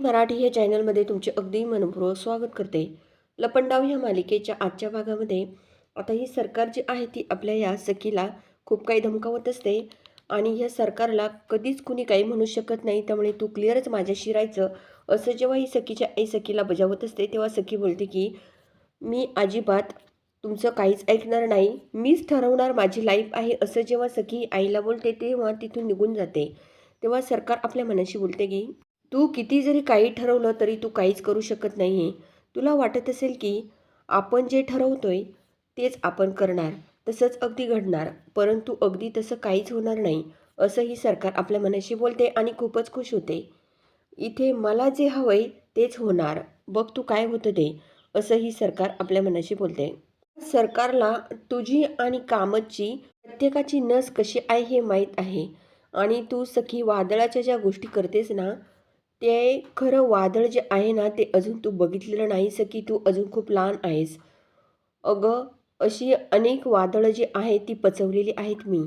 मराठी या चॅनलमध्ये तुमचे अगदी मनपूर्वक स्वागत करते. लपंडाव ह्या मालिकेच्या आजच्या भागामध्ये आता ही सरकार जी आहे ती आपल्या या सखीला खूप काही धमकावत असते आणि या सरकारला कधीच कुणी काही म्हणू शकत नाही त्यामुळे तू क्लिअरच माझ्याशी राहायचं. असं जेव्हा ही सखीच्या आई सखीला बजावत असते तेव्हा सखी बोलते की मी अजिबात तुमचं काहीच ऐकणार नाही. मीच ठरवणार माझी लाईफ आहे. असं जेव्हा सखी आईला बोलते तेव्हा तिथून निघून जाते. तेव्हा सरकार आपल्या मनाशी बोलते की तू किती जरी काही ठरवलं तरी तू काहीच करू शकत नाही आहे तुला वाटत असेल की आपण जे ठरवतोय तेच आपण करणार तसंच अगदी घडणार परंतु अगदी तसं काहीच होणार नाही असंही सरकार आपल्या मनाशी बोलते आणि खूपच खुश होते. इथे मला जे हवंय तेच होणार. बघ तू काय होतं ते असंही सरकार आपल्या मनाशी बोलते. सरकारला तुझी आणि कामतची प्रत्येकाची नस कशी आहे हे माहीत आहे. आणि तू सखी वादळाच्या ज्या गोष्टी करतेस ना ते खरं वादळ जे आहे ना ते अजून तू बघितलेलं नाहीस की तू अजून खूप लहान आहेस. अगं अशी अनेक वादळं जी आहेत ती पचवलेली आहेत मी.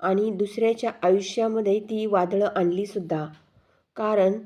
आणि दुसऱ्याच्या आयुष्यामध्ये ती वादळं आणलीसुद्धा कारण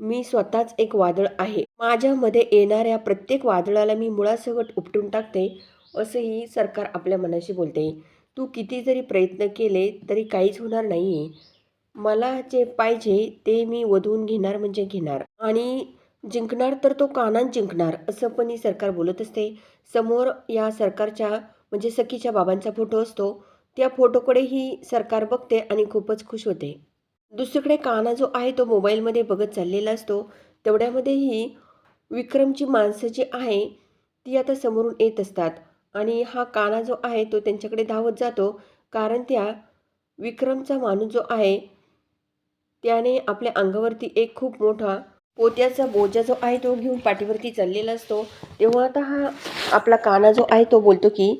मी स्वतःच एक वादळ आहे. माझ्यामध्ये येणाऱ्या प्रत्येक वादळाला मी मुळासकट उपटून टाकते असंही सरकार आपल्या मनाशी बोलते. तू किती जरी प्रयत्न केले तरी काहीच होणार नाही आहे मला जे पाहिजे ते मी वधवून घेणार म्हणजे घेणार. आणि जिंकणार तर तो कानात जिंकणार असं पण ही सरकार बोलत असते. समोर या सरकारच्या म्हणजे सखीच्या बाबांचा फोटो असतो. त्या फोटोकडे ही सरकार बघते आणि खूपच खुश होते. दुसरीकडे काना जो आहे तो मोबाईलमध्ये बघत चाललेला असतो. तेवढ्यामध्येही विक्रमची माणसं जी आहे ती आता समोरून येत असतात. आणि हा काना जो आहे तो त्यांच्याकडे धावत जातो. कारण त्या विक्रमचा माणूस जो आहे त्याने आपल्या अंगावरती एक खूप मोठा पोत्याचा बोजा जो आहे तो घेऊन पाठीवरती चाललेला असतो. तेव्हा आता हा आपला काना जो आहे तो बोलतो की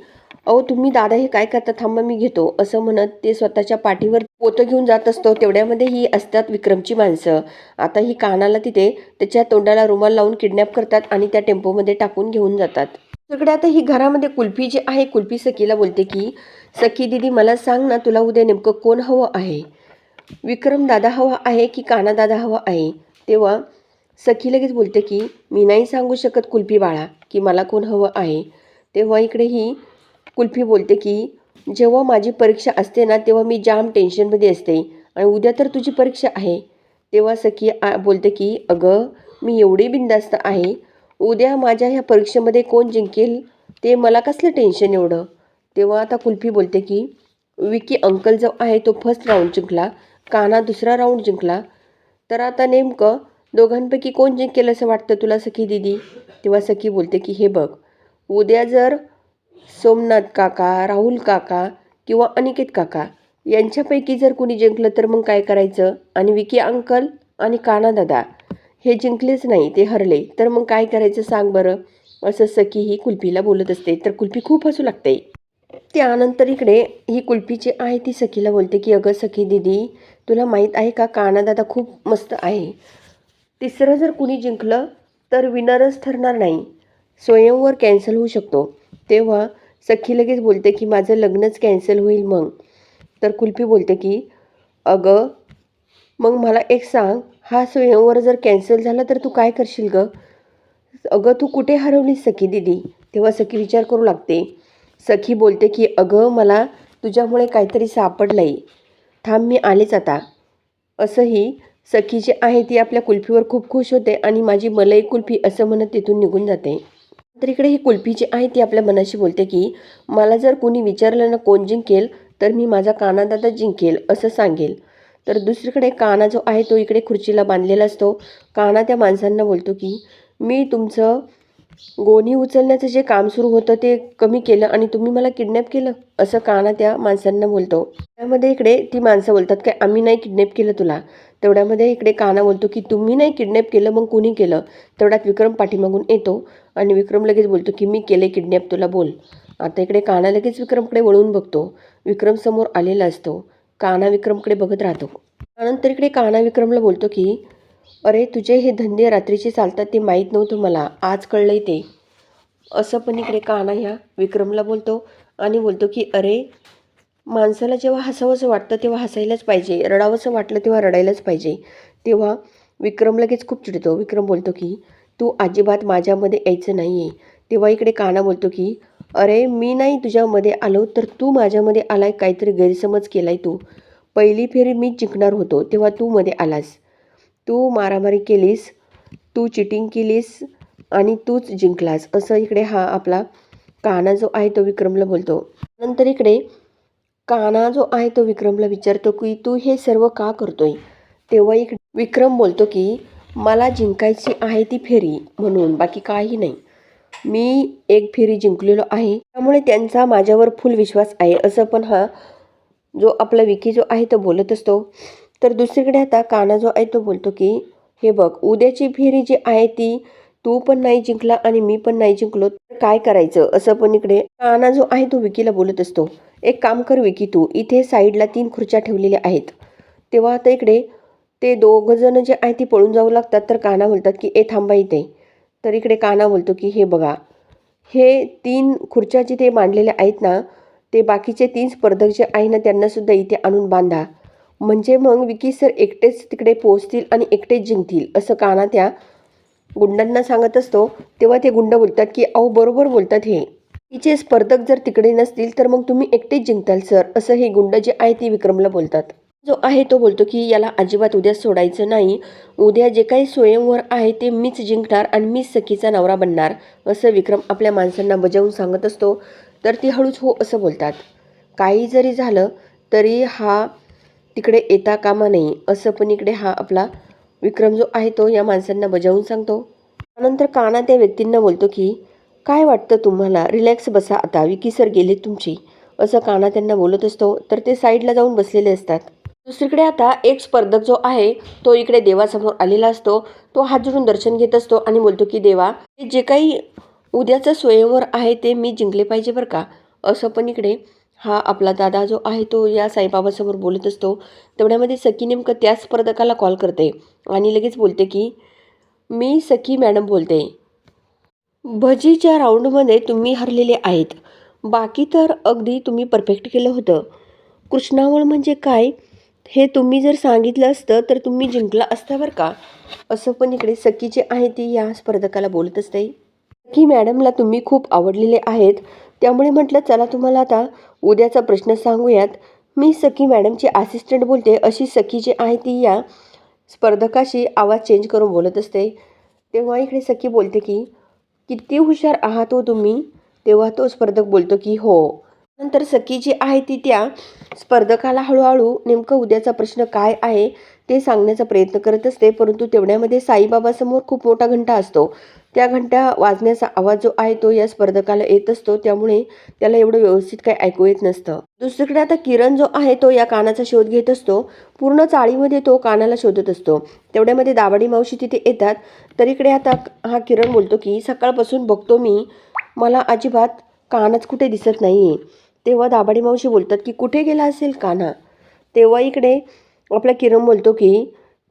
अहो तुम्ही दादा हे काय करता? थांबा मी घेतो. असं म्हणत ते स्वतःच्या पाठीवर पोतं घेऊन जात असतो. तेवढ्यामध्ये ही असतात विक्रमची माणसं. आता ही कानाला तिथे त्याच्या तोंडाला रुमाल लावून किडनॅप करतात आणि त्या टेम्पोमध्ये टाकून घेऊन जातात. सगळे आता ही घरामध्ये कुल्फी जी आहे कुल्फी सखीला बोलते की सखी दिदी मला सांग ना तुला उद्या नेमकं कोण हवं आहे? विक्रम दादा हवा आहे की काना दादा हवा आहे? तेव्हा सखी लगेच बोलते की मी नाही सांगू शकत कुल्फी बाळा की मला कोण हवं आहे. तेव्हा इकडे ही कुल्फी बोलते की जेव्हा माझी परीक्षा असते ना तेव्हा मी जाम टेन्शनमध्ये असते आणि उद्या तर तुझी परीक्षा आहे. तेव्हा सखी आ बोलते की अगं मी एवढी बिंदास्त आहे. उद्या माझ्या ह्या परीक्षेमध्ये कोण जिंकेल ते मला कसलं टेन्शन एवढं? तेव्हा आता कुल्फी बोलते की विकी अंकल जो आहे तो फर्स्ट राऊंड जिंकला. काना दुसरा राऊंड जिंकला. तर आता नेमकं दोघांपैकी कोण जिंकेल असं वाटतं तुला सखी दिदी? तेव्हा सखी बोलते की हे बघ उद्या जर सोमनाथ काका राहुल काका किंवा अनिकेत काका यांच्यापैकी जर कुणी जिंकलं तर मग काय करायचं? आणि विकी अंकल आणि काना दादा हे जिंकलेच नाही ते हरले. तर मग काय करायचं सांग बरं? असं सखी ही कुल्फीला बोलत असते. तर कुल्फी खूप हसू लागते. त्यानंतर इकडे ही कुल्फीची आहे ती सखीला बोलते की अगं सखी दिदी तुला माहीत आहे का? काना दादा खूप मस्त आहे. तिसरं जर कुणी जिंकलं तर विनरच ठरणार नाही. स्वयंवर कॅन्सल होऊ शकतो. तेव्हा सखी लगेच बोलते की माझं लग्नच कॅन्सल होईल मग. तर कुल्फी बोलते की अगं मग मला एक सांग हा स्वयंवर जर कॅन्सल झाला तर तू काय करशील गं? अगं तू कुठे हरवलीस सखी दिदी? तेव्हा सखी विचार करू लागते. सखी बोलते की अगं मला तुझ्यामुळे काहीतरी सापडलं आहे थांब मी आलेच आता. असंही सखी जी आहे ती आपल्या कुल्फीवर खूप खुश होते आणि माझी मलई कुल्फी असं म्हणत तिथून निघून जाते. तर इकडे ही कुल्फी जी आहे ती आपल्या मनाशी बोलते की मला जर कोणी विचारलं ना कोण जिंकेल तर मी माझा कानादादा जिंकेल असं सांगेल तर दुसरीकडे काना जो आहे तो इकडे खुर्चीला बांधलेला असतो. काना त्या माणसांना बोलतो की मी तुमचं गोणी उचलण्याचं जे काम सुरू होतं ते कमी केलं आणि तुम्ही मला किडनॅप केलं? असं काना त्या माणसांना बोलतो. त्यामध्ये इकडे ती माणसं बोलतात काय आम्ही नाही किडनॅप केलं तुला. तेवढ्यामध्ये इकडे काना बोलतो की तुम्ही नाही किडनॅप केलं मग कुणी केलं? तेवढ्यात विक्रम पाठीमागून येतो आणि विक्रम लगेच बोलतो की मी केले किडनॅप तुला बोल. आता इकडे काना लगेच विक्रमकडे वळून बघतो. विक्रम समोर आलेला असतो. काना विक्रमकडे बघत राहतो. त्यानंतर इकडे काना विक्रमला बोलतो की अरे तुझे हे धंदे रात्रीचे चालतात ते माहीत नव्हतं मला. आज कळलं ते. असं पण इकडे काना ह्या विक्रमला बोलतो आणि बोलतो की अरे माणसाला जेव्हा हसावंसं वाटतं तेव्हा हसायलाच पाहिजे. रडावंसं वाटलं तेव्हा रडायलाच पाहिजे. तेव्हा विक्रम लगेच खूप चिडतो. विक्रम बोलतो की तू अजिबात माझ्यामध्ये यायचं नाही आहे तेव्हा इकडे काना बोलतो की अरे मी नाही तुझ्यामध्ये आलो तर तू माझ्यामध्ये आलाय काहीतरी गैरसमज केलाय तू. पहिली फेरी मी जिंकणार होतो तेव्हा तू मध्ये आलास. तू मारामारी केलीस तू चिटिंग केलीस आणि तूच जिंकलास. असं इकडे हा आपला काना जो आहे तो विक्रमला बोलतो. नंतर इकडे काना जो आहे तो विक्रमला विचारतो की तू हे सर्व का करतोय? तेव्हा इकडे विक्रम बोलतो की मला जिंकायची आहे ती फेरी म्हणून बाकी काही नाही. मी एक फेरी जिंकलेलो आहे त्यामुळे त्यांचा माझ्यावर फुल विश्वास आहे. असं पण हा जो आपला विकी जो आहे तो बोलत असतो. तर दुसरीकडे आता काना जो आहे तो बोलतो की हे बघ उद्याची फेरी जी आहे ती तू पण नाही जिंकला आणि मी पण नाही जिंकलो तर काय करायचं? असं पण इकडे काना जो आहे तो विकीला बोलत असतो. एक काम कर विकी तू इथे साईडला तीन खुर्च्या ठेवलेल्या आहेत. तेव्हा आता इकडे ते दोघंजण जे आहे ती पळून जाऊ लागतात तर काना बोलतात की ए थांबा इथे. तर इकडे काना बोलतो की हे बघा हे तीन खुर्च्या जिथे मांडलेल्या आहेत ना ते बाकीचे तीन स्पर्धक जे आहे ना त्यांनासुद्धा इथे आणून बांधा. म्हणजे मग विकी सर एकटेच तिकडे पोहोचतील आणि एकटेच जिंकतील असं काना त्या गुंडांना सांगत असतो. तेव्हा ते गुंड बोलतात की अहो बरोबर बोलतात हे. तिचे स्पर्धक जर तिकडे नसतील तर मग तुम्ही एकटेच जिंकताल सर असं हे गुंड जे आहे ते विक्रमला बोलतात. जो आहे तो बोलतो की याला अजिबात उद्या सोडायचं नाही. उद्या जे काही स्वयंवर आहे ते मीच जिंकणार आणि मीच सखीचा नवरा बनणार असं विक्रम आपल्या माणसांना बजावून सांगत असतो. तर ती हळूच हो असं बोलतात. काही जरी झालं तरी हा तिकडे येता कामा नाही असं पण इकडे हा आपला विक्रम जो आहे तो या माणसांना बजावून सांगतो. त्यानंतर काना त्या व्यक्तींना बोलतो की काय वाटतं तुम्हाला? रिलॅक्स बसा आता विकी सर गेले तुमची. असं काना त्यांना बोलत असतो तर ते साईडला जाऊन बसलेले असतात. दुसरीकडे आता एक स्पर्धक जो आहे तो इकडे देवासमोर आलेला असतो. तो हात जोडून दर्शन घेत असतो आणि बोलतो की देवा हे जे काही उद्याचं स्वयंवर आहे ते मी जिंकले पाहिजे बरं का? असं पण इकडे हा आपला दादा जो आहे तो या साईबाबासमोर बोलत असतो. तेवढ्यामध्ये सखी नेमकं त्याच स्पर्धकाला कॉल करते आणि लगेच बोलते की मी सखी मॅडम बोलते. भजीच्या राऊंडमध्ये तुम्ही हरलेले आहेत. बाकी तर अगदी तुम्ही परफेक्ट केलं होतं. कृष्णावळ म्हणजे काय? हे तुम्ही जर सांगितलं असतं तर तुम्ही जिंकला असता बरं का? असं पण इकडे सखी जे आहे ती या स्पर्धकाला बोलत असते. सखी मॅडमला तुम्ही खूप आवडलेले आहेत. त्यामुळे म्हटलं चला तुम्हाला आता उद्याचा प्रश्न सांगूयात. मी सखी मॅडमची असिस्टंट बोलते. अशी सखी जी आहे ती या स्पर्धकाशी आवाज चेंज करून बोलत असते. तेव्हा इकडे सखी बोलते की किती हुशार आहात हो तुम्ही? तेव्हा तो स्पर्धक बोलतो की हो. नंतर सखी जी आहे ती त्या स्पर्धकाला हळूहळू नेमकं उद्याचा प्रश्न काय आहे ते सांगण्याचा प्रयत्न करत असते. परंतु तेवढ्यामध्ये साईबाबासमोर खूप मोठा घंटा असतो. त्या घंटा वाजण्याचा आवाज जो आहे तो या स्पर्धकाला येत असतो. त्यामुळे त्याला एवढं व्यवस्थित काही ऐकू येत नसतं. दुसरीकडे आता किरण जो आहे तो या कानाचा शोध घेत असतो. पूर्ण चाळीमध्ये तो कानाला शोधत असतो. तेवढ्यामध्ये दाबाडी मावशी तिथे येतात. तर इकडे आता हा किरण बोलतो की सकाळपासून बघतो मी. मला अजिबात कानाच कुठे दिसत नाही आहे तेव्हा दाबाडी मावशी बोलतात की कुठे गेला असेल काना? तेव्हा इकडे आपला किरण बोलतो की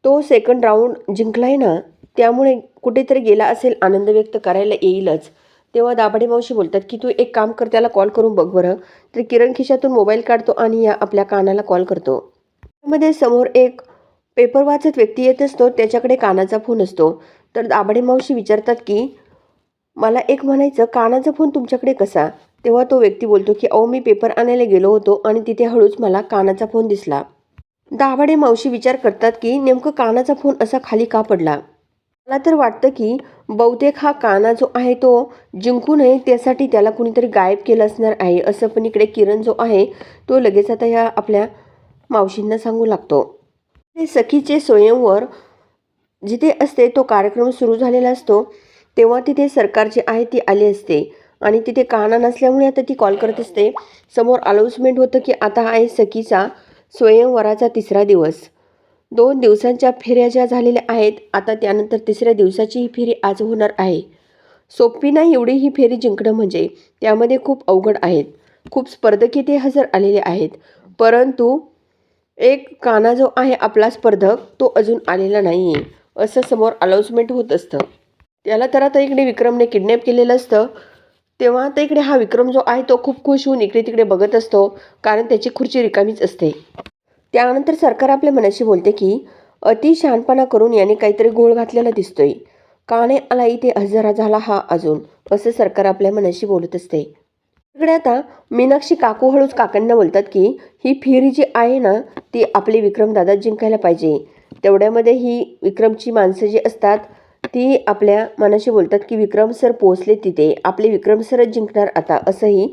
तो सेकंड राऊंड जिंकला आहे ना. त्यामुळे कुठेतरी गेला असेल आनंद व्यक्त करायला येईलच. तेव्हा दाभाडे मावशी बोलतात की तू एक काम कर त्याला कॉल करून बघ बरं तर किरण खिशातून मोबाईल काढतो आणि या आपल्या कानाला कॉल करतो. त्यामध्ये समोर एक पेपर वाचत व्यक्ती येत असतो त्याच्याकडे कानाचा फोन असतो. तर दाभाडे मावशी विचारतात की मला एक म्हणायचं कानाचा फोन तुमच्याकडे कसा तेव्हा तो व्यक्ती बोलतो की अहो मी पेपर आणायला गेलो होतो आणि तिथे हळूच मला कानाचा फोन दिसला. दाभाडे मावशी विचार करतात की नेमकं कानाचा फोन असा खाली का पडला? मला तर वाटतं की बहुतेक हा काना जो आहे तो जिंकू नये त्यासाठी त्याला कुणीतरी गायब केलं असणार आहे असं पण इकडे किरण जो आहे तो लगेच आता ह्या आपल्या मावशींना सांगू लागतो. ते सखीचे स्वयंवर जिथे असते तो कार्यक्रम सुरू झालेला असतो तेव्हा तिथे सरकार जे आहे ती आली असते. आणि तिथे काना नसल्यामुळे आता ती कॉल करत असते. समोर अनाऊन्समेंट होतं की आता आहे सखीचा स्वयंवराचा तिसरा दिवस. दोन दिवसांच्या फेऱ्या ज्या झालेल्या आहेत आता त्यानंतर तिसऱ्या दिवसाची ही फेरी आज होणार आहे. सोपी नाही एवढी ही फेरी जिंकणं म्हणजे त्यामध्ये खूप अवघड आहेत. खूप स्पर्धक इथे हजर आलेले आहेत. परंतु एक काना जो आहे आपला स्पर्धक तो अजून आलेला नाही आहे असं समोर अनाऊन्समेंट होत असतं. त्याला तर आता इकडे विक्रमने किडनॅप केलेलं असतं. तेव्हा आता इकडे हा विक्रम जो आहे तो खूप खुश होऊन इकडे तिकडे बघत असतो कारण त्याची खुर्ची रिकामीच असते. त्यानंतर सरकार आपल्या मनाशी बोलते की अति शहाणपणा करून याने काहीतरी गोळ घातलेला दिसतोय. काने आला इथे? हजरा झाला हा अजून असं सरकार आपल्या मनाशी बोलत असते. इकडे आता मीनाक्षी काकू हळूच काकांना बोलतात की ही फिरी जी आहे ना ती आपले विक्रमदादा जिंकायला पाहिजे. तेवढ्यामध्ये ही विक्रमची माणसं जी असतात ती आपल्या मनाशी बोलतात की विक्रम सर पोहोचले तिथे आपले विक्रम सरच जिंकणार आता असंही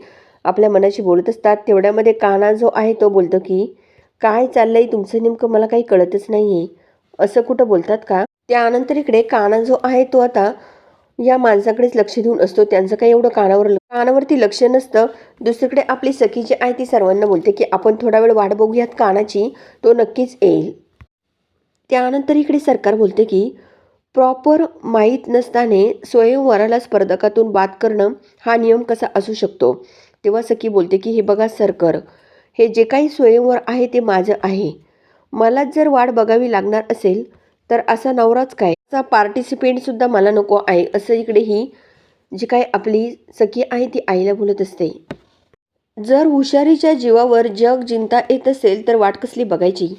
आपल्या मनाशी बोलत असतात. तेवढ्यामध्ये काना जो आहे तो बोलतो की काय चाललंय तुमचं नेमकं मला काही कळतच नाही आहे असं कुठं बोलतात का? त्यानंतर इकडे काना जो आहे तो आता या माणसाकडेच लक्ष देऊन असतो. त्यांचं काही एवढं कानावर कानावरती लक्ष नसतं. दुसरीकडे आपली सखी जी आहे ती सर्वांना बोलते की आपण थोडा वेळ वाट बघूयात कानाची. तो नक्कीच येईल. त्यानंतर इकडे सरकार बोलते की प्रॉपर माहीत नसताने स्वयंवराला स्पर्धकातून बाद करणं हा नियम कसा असू शकतो? तेव्हा सखी बोलते की हे बघा सरकार हे जे काही स्वयंवर आहे ते माझं आहे. मलाच जर वाट बघावी लागणार असेल तर असा नवराच काय? असा पार्टिसिपेंटसुद्धा मला नको आहे असं इकडे ही जी काय आपली सखी आहे ती आईला बोलत असते. जर हुशारीच्या जीवावर जग जिंता येत असेल तर वाट कसली बघायची?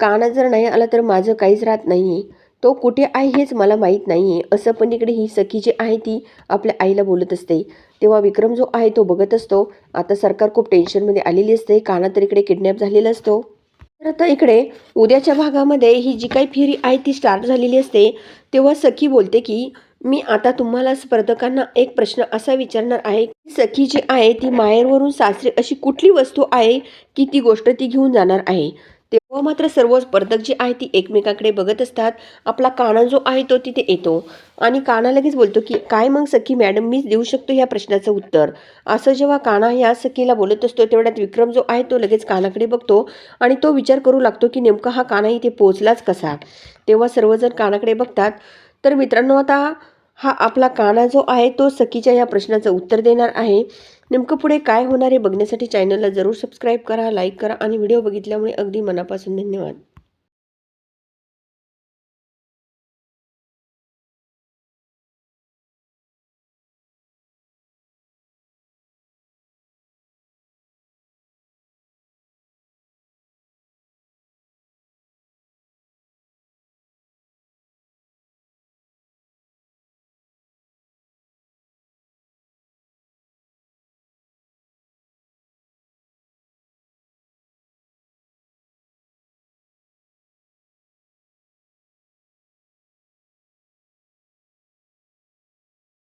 काना जर नाही आला तर माझं काहीच राहत नाही तो कुठे आहे हेच मला माहीत नाही आहे असं पण इकडे ही सखी जी आहे ती आपल्या आईला बोलत असते. तेव्हा विक्रम जो आहे तो बघत असतो. आता सरकार खूप टेन्शनमध्ये आलेली असते. काना तर इकडे किडनॅप झालेला असतो. तर आता इकडे उद्याच्या भागामध्ये ही जी काही फेरी आहे ती स्टार्ट झालेली असते. तेव्हा सखी बोलते की मी आता तुम्हाला स्पर्धकांना एक प्रश्न असा विचारणार आहे की सखी जी आहे ती माहेरवरून सासरे अशी कुठली वस्तू आहे की ती गोष्ट ती घेऊन जाणार आहे? तेव्हा मात्र सर्व स्पर्धक जी आहे ती एकमेकाकडे बघत असतात. आपला काना जो आहे तो तिथे येतो. आणि काना लगेच बोलतो की काय मग सखी मॅडम मीच देऊ शकतो ह्या प्रश्नाचं उत्तर. असं जेव्हा काना ह्या सखीला बोलत असतो तेवढ्यात विक्रम जो आहे तो लगेच कानाकडे बघतो आणि तो विचार करू लागतो की नेमका हा काना इथे पोचलाच कसा? तेव्हा सर्वजण कानाकडे बघतात. तर मित्रांनो आता हा आपला काना जो आहे तो सखीच्या या प्रश्नाचं उत्तर देणार आहे. नेमकं पुढे काय होणार आहे बघण्यासाठी चॅनलला जरूर सबस्क्राईब करा लाईक करा आणि व्हिडिओ बघितल्यामुळे अगदी मनापासून धन्यवाद.